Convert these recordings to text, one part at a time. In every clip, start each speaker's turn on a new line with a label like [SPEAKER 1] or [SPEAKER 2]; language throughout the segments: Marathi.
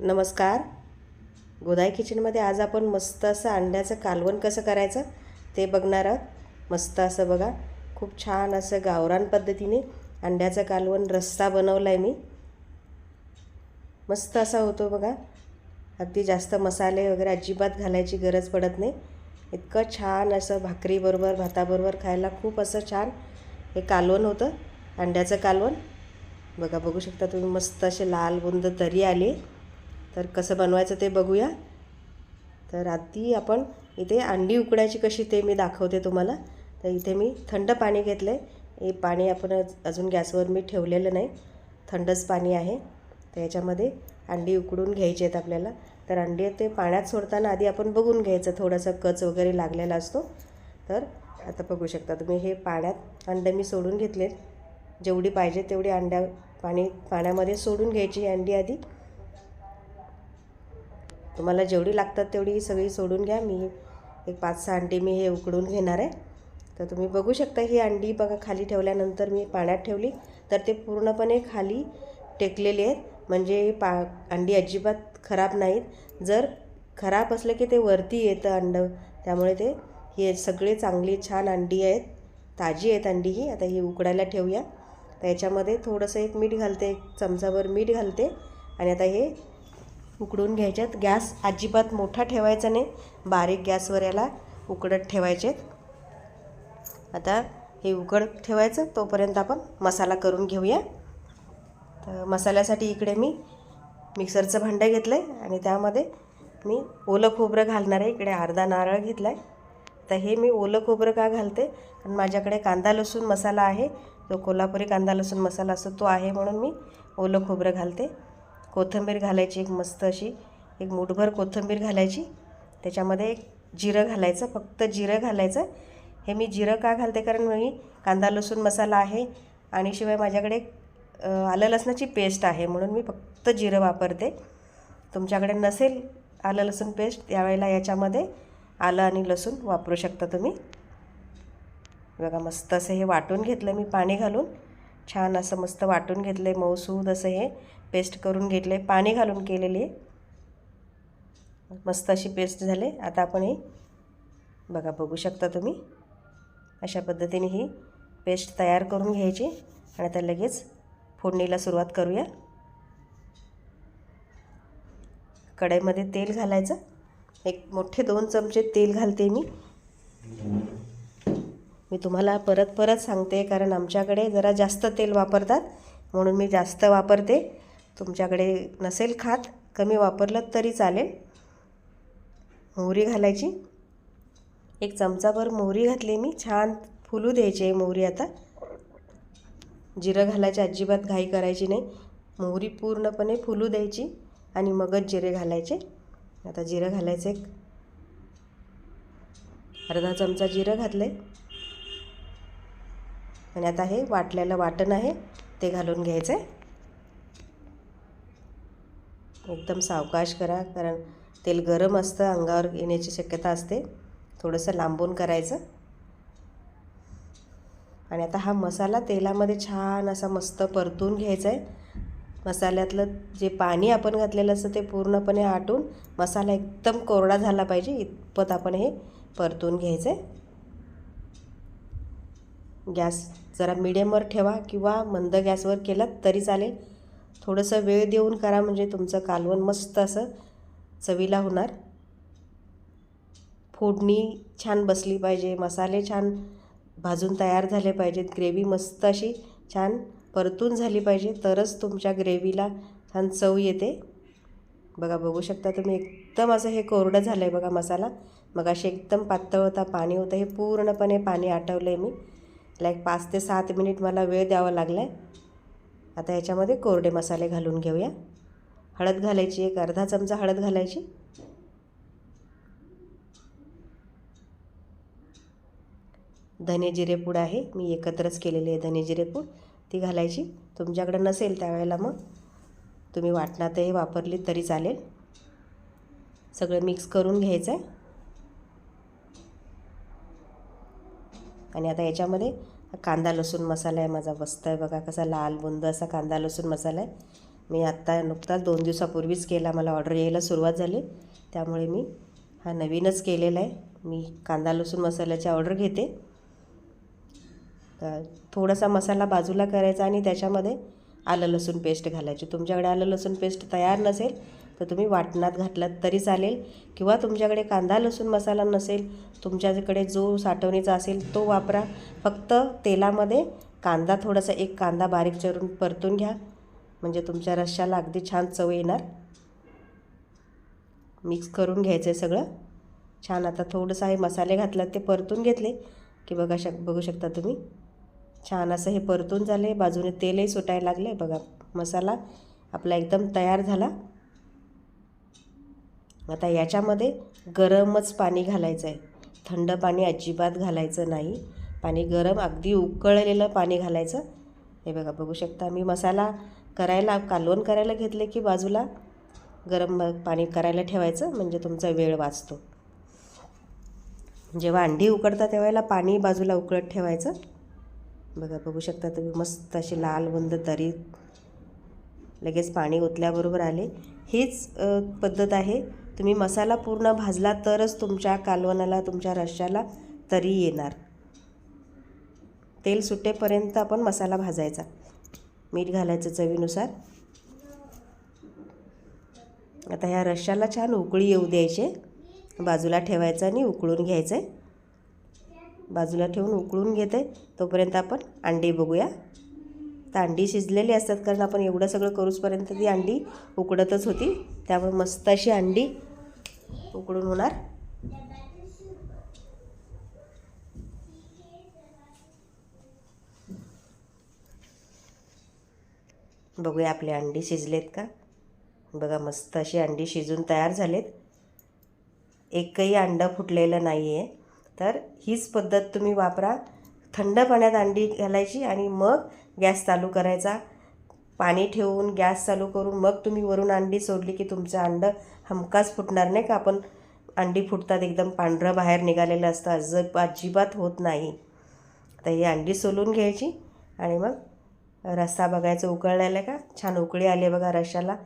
[SPEAKER 1] नमस्कार. गोदाई किचनमध्ये आज आपण मस्त असं अंड्याचं कालवण कसं करायचं ते बघणार आहोत. मस्त असं बघा. खूप छान असं गावरान पद्धतीने अंड्याचं कालवण रस्सा बनवला आहे मी. मस्त असा होतो बघा. अगदी जास्त मसाले वगैरे अजिबात घालायची गरज पडत नाही. इतकं छान असं भाकरीबरोबर भाताबरोबर खायला खूप असं छान हे कालवण होतं. अंड्याचं कालवण. बघा बघू शकता तुम्ही मस्त असे लाल बुंद तरी आले. तर कसं बनवायचं ते बघूया. तर आधी आपण इथे अंडी उकडायची कशी ते मी दाखवते तुम्हाला. तर इथे मी थंड पाणी घेतलं आहे हे पाणी आपण अजून गॅसवर मी ठेवलेलं नाही. थंडच पाणी आहे. तर याच्यामध्ये अंडी उकडून घ्यायची आहेत आपल्याला. तर अंडी ते पाण्यात सोडताना आधी आपण बघून घ्यायचं. थोडासा कच वगैरे लागलेला असतो. तर आता बघू शकता तुम्ही हे पाण्यात अंडे मी सोडून घेतलेत. जेवढी पाहिजे तेवढी अंड्या पाणी पाण्यामध्ये सोडून घ्यायची अंडी आधी. तुम्हाला जेवढी लागतात तेवढी सगळी सोडून घ्या. मी एक पाच सहा अंडी मी हे उकडून घेणार आहे. तर तुम्ही बघू शकता ही अंडी बघा खाली ठेवल्यानंतर मी पाण्यात ठेवली. तर ते पूर्णपणे खाली टेकलेली आहेत. म्हणजे पा अंडी अजिबात खराब नाहीत. जर खराब असलं की ते वरती येतं अंडं. त्यामुळे ते हे सगळे चांगली छान अंडी आहेत. ताजी आहेत अंडी ही. आता ही उकडायला ठेवूया. तर याच्यामध्ये थोडंसं एक मीठ घालते. एक चमचाभर मीठ घालते. आणि आता हे उकडून घ्यायच्यात गॅस अजिबात मोठा ठेवायचा नाही. बारीक गॅसवर याला उकडत ठेवायचे. आता हे उकडत ठेवायचं. तोपर्यंत आपण मसाला करून घेऊया. तर मसाल्यासाठी इकडे मी मिक्सरचं भांडं घेतलं आहे आणि त्यामध्ये मी ओलं खोबरं घालणार आहे. इकडे अर्धा नारळ घेतला आहे तर हे मी ओलं खोबरं का घालते? कारण माझ्याकडे कांदा लसूण मसाला आहे. जो कोल्हापुरी कांदा लसूण मसाला असतो तो आहे म्हणून मी ओलं खोबरं घालते. कोथिंबीर घालायची एक मस्त अशी एक मुठभर कोथिंबीर घालायची. त्याच्यामध्ये एक जिरं घालायचं फक्त जिरं घालायचं. हे मी जिरं का घालते? कारण मी कांदा लसूण मसाला आहे आणि शिवाय माझ्याकडे आलं लसणाची पेस्ट आहे म्हणून मी फक्त जिरं वापरते. तुमच्याकडे नसेल आलं लसूण पेस्ट त्यावेळेला याच्यामध्ये आलं आणि लसूण वापरू शकता तुम्ही. बघा मस्त असं हे वाटून घेतलं मी पाणी घालून. छान असं मस्त वाटून घेतलं आहे मऊसूद असं हे. पेस्ट करून घेतलं आहे पाणी घालून केलेली. मस्त अशी पेस्ट झाले. आता आपण हे बघा बघू शकता तुम्ही. अशा पद्धतीने ही पेस्ट तयार करून घ्यायची आणि आता लगेच फोडणीला सुरुवात करूया. कढईमध्ये तेल घालायचं. एक मोठे दोन चमचे तेल घालते मी. मी तुम्हाला परत परत सांगते कारण आमच्याकडे जरा जास्त तेल वापरतात म्हणून मी जास्त वापरते. तुमच्याकडे नसेल खात कमी वापरलं तरी चालेल. मोहरी घालायची. एक चमचाभर मोहरी घातली मी. छान फुलू द्यायची आहे मोहरी आता. जिरं घालायची अजिबात घाई करायची नाही. मोहरी पूर्णपणे फुलू द्यायची आणि मगच जिरे घालायचे. आता जिरं घालायचं. एक अर्धा चमचा जिरं घातलं. आहे आणि आता हे वाटलेलं वाटण आहे ते घालून घ्यायचं आहे एकदम सावकाश करा कारण तेल गरम असतं अंगावर येण्याची शक्यता असते. थोडंसं लांबून करायचं. आणि आता हा मसाला तेलामध्ये छान असा मस्त परतून घ्यायचा आहे. मसाल्यातलं जे पाणी आपण घातलेलं असतं ते पूर्णपणे आटून मसाला एकदम कोरडा झाला पाहिजे इतपत आपण हे परतून घ्यायचं आहे. गॅस जरा मिडियमवर ठेवा किंवा मंद गॅसवर केलात तरी चालेल. थोडंसं वेळ देऊन करा म्हणजे तुमचं कालवण मस्त असं चवीला होणार. फोडणी छान बसली पाहिजे मसाले छान भाजून तयार झाले पाहिजेत ग्रेव्ही मस्त अशी छान परतून झाली पाहिजे तरच तुमच्या ग्रेव्हीला छान चव येते. बघा बघू शकता तुम्ही एकदम असं हे कोरडं झालं आहे बघा मसाला. मग असे एकदम पातळ होता पाणी होतं हे पूर्णपणे पाणी आटवलं आहे मी. लाईक पाच ते सात मिनिट मला वेळ द्यावा लागला आहे आता याच्यामध्ये कोरडे मसाले घालून घेऊया. हळद घालायची एक अर्धा चमचा हळद घालायची. धने जिरेपूड आहे मी एकत्रच केलेली आहे धने जिरेपूड ती घालायची. तुमच्याकडे नसेल त्यावेळेला मग. तुम्ही वाटणातही वापरली तरी चालेल. सगळं मिक्स करून घ्यायचं आहे आणि आता याच्यामध्ये कांदा लसूण मसाला आहे माझा मस्त आहे बघा कसा लाल बुंद असा कांदा लसूण मसाला आहे. मी आत्ता नुकताच दोन दिवसापूर्वीच केला मला ऑर्डर यायला सुरुवात झाली. त्यामुळे मी हा नवीनच केलेला आहे. मी कांदा लसूण मसाल्याची ऑर्डर घेते. तर थोडासा मसाला बाजूला करायचा आणि त्याच्यामध्ये आलं लसूण पेस्ट घालायची. तुमच्याकडे आलं लसूण पेस्ट तयार नसेल तर तुम्ही वाटणात घातलात तरी चालेल. किंवा तुमच्याकडे कांदा लसूण मसाला नसेल तुमच्याकडे जो साठवणीचा असेल तो वापरा. फक्त तेलामध्ये कांदा थोडासा एक कांदा बारीक चिरून परतून घ्या. म्हणजे तुमच्या रश्श्याला अगदी छान चव येणार. मिक्स करून घ्यायचं आहे सगळं. छान आता थोडंसं हे मसाले घातलात ते परतून घेतले. की बघा शक बघू शकता तुम्ही. छान असं हे परतून झाले बाजूने तेलही सुटायला लागले बघा मसाला आपला एकदम तयार झाला. आता याच्यामध्ये गरमच पाणी घालायचं आहे थंड पाणी अजिबात घालायचं नाही. पाणी गरम अगदी उकळलेलं पाणी घालायचं. हे बघा बघू शकता मी मसाला करायला कालवण करायला घेतले की बाजूला गरम पाणी करायला ठेवायचं म्हणजे तुमचा वेळ वाचतो. जेव्हा अंडी उकडतात त्यावेळेला पाणी बाजूला उकळत ठेवायचं. बघा बघू शकता तुम्ही मस्त अशी लाल बुंद तरी लगेच पाणी ओतल्याबरोबर आले. हीच पद्धत आहे. तुम्ही मसाला पूर्ण भाजला तरच तुमच्या कालवणाला तुमच्या रश्श्याला तरी येणार. तेल सुटेपर्यंत आपण मसाला भाजायचा. मीठ घालायचं चवीनुसार. आता ह्या रश्श्याला छान उकळी येऊ द्यायचे. बाजूला ठेवायचं आणि उकळून घ्यायचं आहे बाजूला ठेवून उकळून घेते तोपर्यंत आपण अंडी बघूया. तर अंडी शिजलेली असतात कारण आपण एवढं सगळं करूचपर्यंत ती अंडी उकडतच होती. त्यामुळे मस्त अशी अंडी उकडून होणार. बघूया आपले अंडी शिजलेत का? बघा मस्त अशी अंडी शिजून तयार झालेत. एकही अंडं फुटलेलं नाही आहे तर हीच पद्धत तुम्ही वापरा. थंड पाण्यात अंडी घालायची आणि मग गॅस चालू करायचा. पाणी ठेवून गॅस चालू करून मग तुम्ही वरून अंडी सोडली की तुमचं अंडं हमकाच फुटणार नाही का? आपण अंडी फुटतात एकदम पांढरं बाहेर निघालेलं असतं. अजब अजिबात होत नाही. तर ही अंडी सोलून घ्यायची आणि मग रस्सा बघायचं उकळलेलं का? छान उकळी आली बघा रश्याला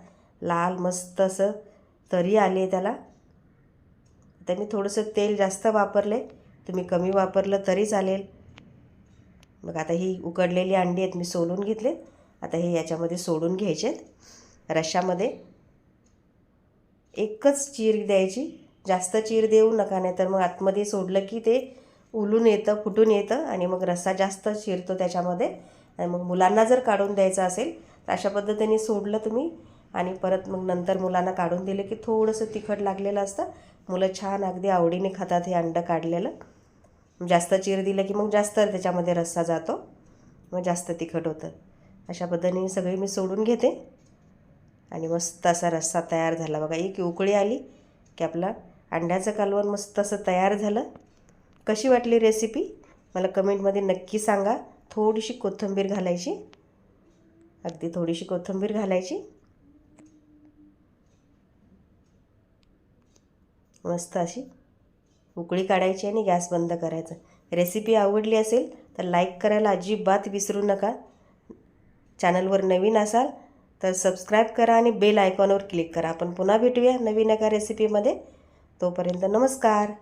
[SPEAKER 1] लाल मस्त असं तरी आली आहे त्याला. तर मी थोडंसं तेल जास्त वापरले. तुम्ही कमी वापरलं तरी चालेल. मग आता ही उकडलेली अंडी आहेत मी सोलून घेतले. आता हे याच्यामध्ये सोडून घ्यायचे आहेत. रश्श्यामध्ये एकच चीर द्यायची. जास्त चीर देऊ नका नाही तर मग आतमध्ये सोडलं की ते उलून येतं फुटून येतं आणि मग रस्सा जास्त चिरतो त्याच्यामध्ये. आणि मग मुलांना जर काढून द्यायचं असेल तर अशा पद्धतीने सोडलं तुम्ही. आणि परत मग नंतर मुलांना काढून दिलं की थोडंसं तिखट लागलेलं असतं. मुलं छान अगदी आवडीने खातात हे अंडं काढलेलं. जास्त चीर दिलं की मग जास्त त्याच्यामध्ये रस्सा जातो. मग जास्त तिखट होतं. अशा पद्धतीने सगळी मी सोडून घेते. आणि मस्त असा रस्सा तयार झाला. बघा एक उकळी आली की आपला अंड्याचं कालवण मस्त असं तयार झालं. कशी वाटली रेसिपी मला कमेंटमध्ये नक्की सांगा. थोडीशी कोथिंबीर घालायची. अगदी थोडीशी कोथिंबीर घालायची. मस्त अशी उकळी काढायची आणि गॅस बंद करायचा. रेसिपी आवडली असेल तर लाईक करायला अजिबात विसरू नका. चॅनलवर नवीन असाल तर सबस्क्राईब करा आणि बेल आयकॉनवर क्लिक करा. आपण पुन्हा भेटूया नवीन एका रेसिपीमध्ये. तोपर्यंत नमस्कार.